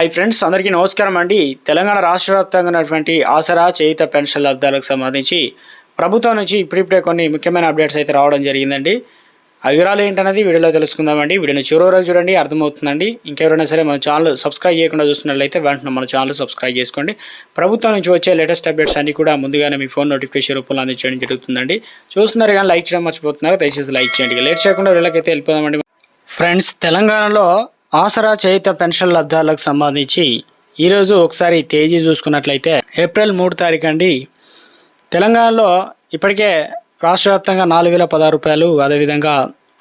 Hi friends అందరికీ నమస్కారం అండి. తెలంగాణ రాష్ట్ర వ్యాప్తంగా ఉన్నటువంటి ఆసరా చేయిత పెన్షన్ లబ్ధాలకు సంబంధించి ప్రభుత్వం నుంచి ఇప్పుడిప్పుడే కొన్ని ముఖ్యమైన అప్డేట్స్ అయితే రావడం జరిగిందండి. ఆ వివరాలు ఏంటనేది వీడియోలో తెలుసుకుందామండి. వీడియోని చివరి వరకు చూడండి అర్థమవుతుందండి. ఇంకెవరైనా సరే మన ఛానల్ సబ్స్క్రైబ్ చేయకుండా చూస్తున్నట్లయితే వెంటనే మన ఛానల్ సబ్స్క్రైబ్ చేసుకోండి. ప్రభుత్వం నుంచి వచ్చే లేటెస్ట్ అప్డేట్స్ అన్ని కూడా ముందుగానే మీ ఫోన్ నోటిఫికేషన్ రూపంలో అందించడం జరుగుతుందండి. చూస్తున్నారు కానీ లైక్ చేయడం మర్చిపోతున్నారు. దయచేసి లైక్ చేయండి. లేట్ చేయకుండా వీళ్ళకైతే వెళ్ళిపోదామండి. ఫ్రెండ్స్ తెలంగాణలో ఆసరా చేయిత పెన్షన్ లబ్ధాలకు సంబంధించి ఈరోజు ఒకసారి తేదీ చూసుకున్నట్లయితే ఏప్రిల్ మూడు తారీఖు అండి తెలంగాణలో ఇప్పటికే రాష్ట్ర వ్యాప్తంగా నాలుగు వేల పదహారు రూపాయలు అదేవిధంగా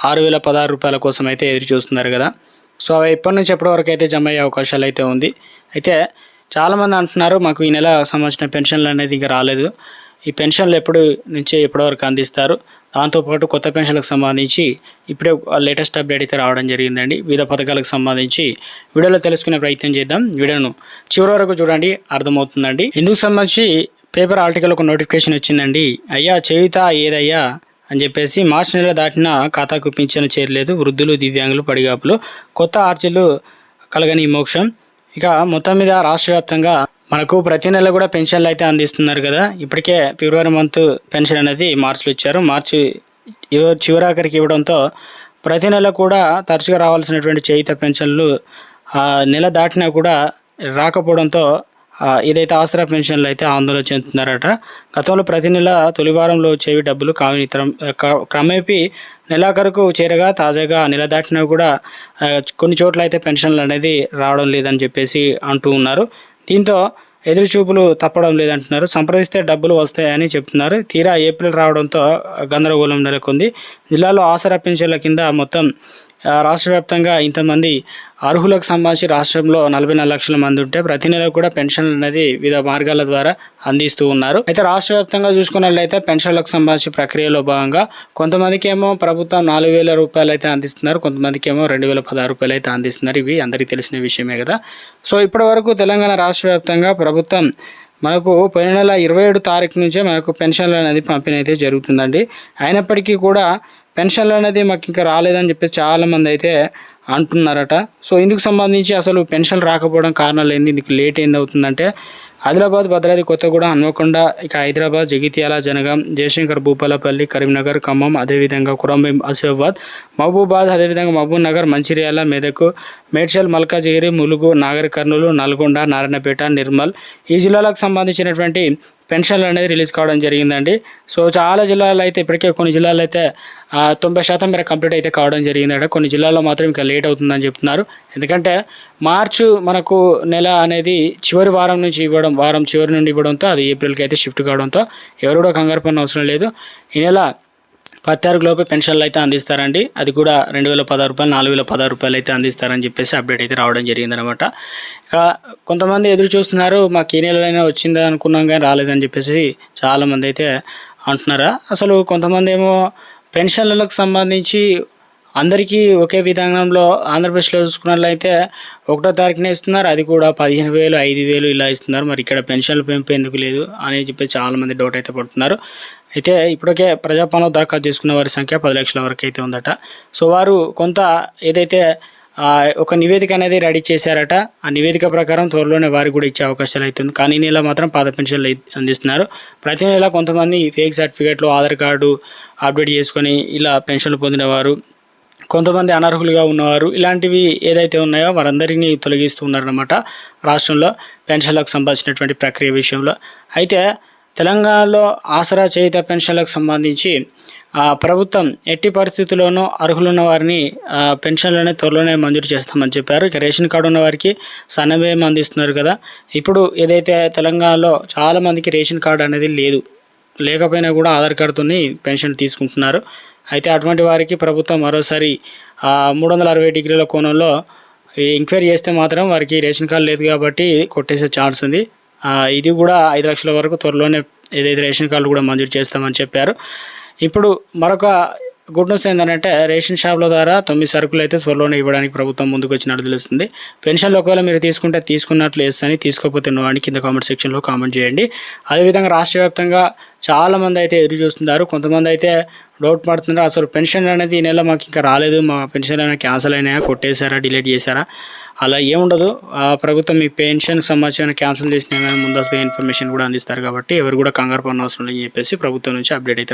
ఆరు వేల పదహారు రూపాయల కోసం అయితే ఎదురు చూస్తున్నారు కదా. సో అవి ఎప్పటి నుంచి ఎప్పటి వరకు అయితే జమ అయ్యే అవకాశాలు అయితే ఉంది. అయితే చాలామంది అంటున్నారు మాకు ఈ నెల సంబంధించిన పెన్షన్లు అనేది ఇంకా రాలేదు. ఈ పెన్షన్లు ఎప్పుడు నుంచి ఎప్పటివరకు అందిస్తారు? దాంతోపాటు కొత్త పెన్షన్లకు సంబంధించి ఇప్పుడే లేటెస్ట్ అప్డేట్ అయితే రావడం జరిగిందండి. వివిధ పథకాలకు సంబంధించి వీడియోలో తెలుసుకునే ప్రయత్నం చేద్దాం. వీడియోను చివరి వరకు చూడండి అర్థమవుతుందండి. ఇందుకు సంబంధించి పేపర్ ఆర్టికల్ ఒక నోటిఫికేషన్ వచ్చిందండి. అయ్యా చేయుత ఏదయ్యా అని చెప్పేసి మార్చి నెల దాటిన ఖాతాకు పింఛను చేరలేదు. వృద్ధులు దివ్యాంగులు పడిగాపులు కొత్త ఆర్చీలు కలగని మోక్షం. ఇక మొత్తం మీద రాష్ట్ర వ్యాప్తంగా మనకు ప్రతి నెల కూడా పెన్షన్లు అయితే అందిస్తున్నారు కదా. ఇప్పటికే ఫిబ్రవరి మంత్ పెన్షన్ అనేది మార్చిలో ఇచ్చారు. మార్చి చివరాఖరికి ఇవ్వడంతో ప్రతి నెల కూడా తరచుగా రావాల్సినటువంటి చేయిత పెన్షన్లు నెల దాటినా కూడా రాకపోవడంతో ఇదైతే ఆసరా పెన్షన్లు అయితే ఆందోళన చెందుతున్నారట. గతంలో ప్రతి నెల తొలి వారంలో వచ్చేవి డబ్బులు కావిని తరం- క్రమేపీ నెలాఖరుకు చేరగా తాజాగా నెల దాటినా కూడా కొన్ని చోట్ల అయితే పెన్షన్లు అనేది రావడం లేదని చెప్పేసి అంటూ ఉన్నారు. దీంతో ఎదురు చూపులు తప్పడం లేదంటున్నారు. సంప్రదిస్తే డబ్బులు వస్తాయని చెప్తున్నారు. తీరా ఏప్రిల్ రావడంతో గందరగోళం నెలకొంది. జిల్లాలో ఆసరా పెన్షన్ల కింద మొత్తం రాష్ట్ర వ్యాప్తంగా ఇంతమంది అర్హులకు సంబంధించి రాష్ట్రంలో నలభై నాలుగు లక్షల మంది ఉంటే ప్రతి నెల కూడా పెన్షన్లు అనేది వివిధ మార్గాల ద్వారా అందిస్తూ ఉన్నారు. అయితే రాష్ట్ర వ్యాప్తంగా చూసుకున్నట్లయితే పెన్షన్లకు సంబంధించి ప్రక్రియలో భాగంగా కొంతమందికి ఏమో ప్రభుత్వం నాలుగు వేల రూపాయలు అయితే అందిస్తున్నారు కొంతమందికి ఏమో రెండు వేల పదహారు రూపాయలు అయితే అందిస్తున్నారు. ఇవి అందరికీ తెలిసిన విషయమే కదా. సో ఇప్పటి వరకు తెలంగాణ రాష్ట్ర వ్యాప్తంగా ప్రభుత్వం మనకు పోయిన నెల ఇరవై ఏడు తారీఖు నుంచే మనకు పెన్షన్లు అనేది పంపిణీ అయితే జరుగుతుందండి. అయినప్పటికీ కూడా పెన్షన్లు అనేది మాకు ఇంకా రాలేదని చెప్పేసి చాలామంది అయితే అంటున్నారట. సో ఇందుకు సంబంధించి అసలు పెన్షన్ రాకపోవడం కారణాలు ఏంది? ఇందుకు లేట్ ఏంది అవుతుందంటే ఆదిలాబాద్ భద్రాద్రి కొత్తగూడెం హన్మకొండ ఇక హైదరాబాద్ జగిత్యాల జనగాం జయశంకర్ భూపాలపల్లి కరీంనగర్ ఖమ్మం అదేవిధంగా కురంభీం ఆసిఫాబాద్ మహబూబాద్ అదేవిధంగా మహబూబ్ నగర్ మంచిర్యాల మెదక్ మేడ్చల్ మల్కాజిగిరి ములుగు నాగర్ కర్నూలు నల్గొండ నారాయణపేట నిర్మల్ ఈ జిల్లాలకు సంబంధించినటువంటి పెన్షన్లు అనేది రిలీజ్ కావడం జరిగిందండి. సో చాలా జిల్లాలో అయితే ఇప్పటికే కొన్ని జిల్లాలో అయితే తొంభై శాతం మేర కంప్లీట్ అయితే కావడం జరిగిందట కొన్ని జిల్లాల్లో మాత్రం ఇంకా లేట్ అవుతుందని చెప్తున్నారు. ఎందుకంటే మార్చు మనకు నెల అనేది చివరి వారం నుంచి ఇవ్వడం వారం చివరి నుండి ఇవ్వడంతో అది ఏప్రిల్కి అయితే షిఫ్ట్ కావడంతో ఎవరు కూడా కంగారు పడిన అవసరం లేదు. ఈ నెల పద్నాలుగు లోపే పెన్షన్లు అయితే అందిస్తారండి. అది కూడా రెండు వేల పదహారు రూపాయలు నాలుగు వేల పదహారు రూపాయలు అయితే అందిస్తారని చెప్పేసి అప్డేట్ అయితే రావడం జరిగిందనమాట ఇక కొంతమంది ఎదురు చూస్తున్నారు మాకు ఈ నెలలైనా వచ్చిందా అనుకున్నాం కానీ రాలేదని చెప్పేసి చాలామంది అయితే అంటున్నారా. అసలు కొంతమంది ఏమో పెన్షన్లకు సంబంధించి అందరికీ ఒకే విధానంలో ఆంధ్రప్రదేశ్లో చూసుకున్నట్లయితే ఒకటో తారీఖునే ఇస్తున్నారు అది కూడా పదిహేను వేలు ఐదు వేలు ఇలా ఇస్తున్నారు. మరి ఇక్కడ పెన్షన్లు పెంపు ఎందుకు లేదు అని చెప్పి చాలామంది డౌట్ అయితే పడుతున్నారు. అయితే ఇప్పటికే ప్రజాపాలన దరఖాస్తు చేసుకున్న వారి సంఖ్య పది లక్షల వరకు అయితే ఉందట. సో వారు కొంత ఏదైతే ఒక నివేదిక అనేది రెడీ చేశారట ఆ నివేదిక ప్రకారం త్వరలోనే వారికి కూడా ఇచ్చే అవకాశాలు అయితే ఉంది. కానీ ఈ నెల మాత్రం పాత పెన్షన్లు అందిస్తున్నారు. ప్రతి నెల కొంతమంది ఫేక్ సర్టిఫికేట్లు ఆధార్ కార్డు అప్డేట్ చేసుకొని ఇలా పెన్షన్లు పొందినవారు కొంతమంది అనర్హులుగా ఉన్నవారు ఇలాంటివి ఏదైతే ఉన్నాయో వారందరినీ తొలగిస్తూ ఉన్నారన్నమాట రాష్ట్రంలో పెన్షన్లకు సంబంధించినటువంటి ప్రక్రియ విషయంలో. అయితే తెలంగాణలో ఆసరా చేయుత పెన్షన్లకు సంబంధించి ప్రభుత్వం ఎట్టి పరిస్థితుల్లోనూ అర్హులున్న వారిని పెన్షన్లనే త్వరలోనే మంజూరు చేస్తామని చెప్పారు. ఇక రేషన్ కార్డు ఉన్న వారికి సన్నబియ్యం అందిస్తున్నారు కదా. ఇప్పుడు ఏదైతే తెలంగాణలో చాలామందికి రేషన్ కార్డు అనేది లేదు లేకపోయినా కూడా ఆధార్ కార్డుతోని పెన్షన్ తీసుకుంటున్నారు. అయితే అటువంటి వారికి ప్రభుత్వం మరోసారి మూడు వందల అరవై డిగ్రీల కోణంలో ఎంక్వైరీ చేస్తే మాత్రం వారికి రేషన్ కార్డు లేదు కాబట్టి కొట్టేసే ఛాన్స్ ఉంది. ఇది కూడా ఐదు లక్షల వరకు త్వరలోనే ఏదైతే రేషన్ కార్డు కూడా మంజూరు చేస్తామని చెప్పారు. ఇప్పుడు మరొక గుడ్ న్యూస్ ఏంటంటే రేషన్ షాప్ల ద్వారా తొమ్మిది సరుకులు అయితే త్వరలోనే ఇవ్వడానికి ప్రభుత్వం ముందుకు వచ్చినట్టు తెలుస్తుంది. పెన్షన్లు ఒకవేళ మీరు తీసుకుంటే తీసుకున్నట్లు ఎస్ అని తీసుకోకపోతే నో అని కింద కామెంట్ సెక్షన్లో కామెంట్ చేయండి. అదేవిధంగా రాష్ట్ర వ్యాప్తంగా చాలామంది అయితే ఎదురు చూస్తున్నారు. కొంతమంది అయితే డౌట్ పడుతున్నారు అసలు పెన్షన్ అనేది ఈ నెల మాకు ఇంకా రాలేదు. మా పెన్షన్ అయినా క్యాన్సిల్ అయినాయా కొట్టేశారా డిలీట్ చేశారా? అలా ఏముండదు. ఆ ప్రభుత్వం మీ పెన్షన్ సంబంధించిన క్యాన్సిల్ చేసిన ముందస్తు ఇన్ఫర్మేషన్ కూడా అందిస్తారు కాబట్టి ఎవరు కూడా కంగారు పడిన అవసరం లేదని చెప్పేసి ప్రభుత్వం నుంచి అప్డేట్ అయితే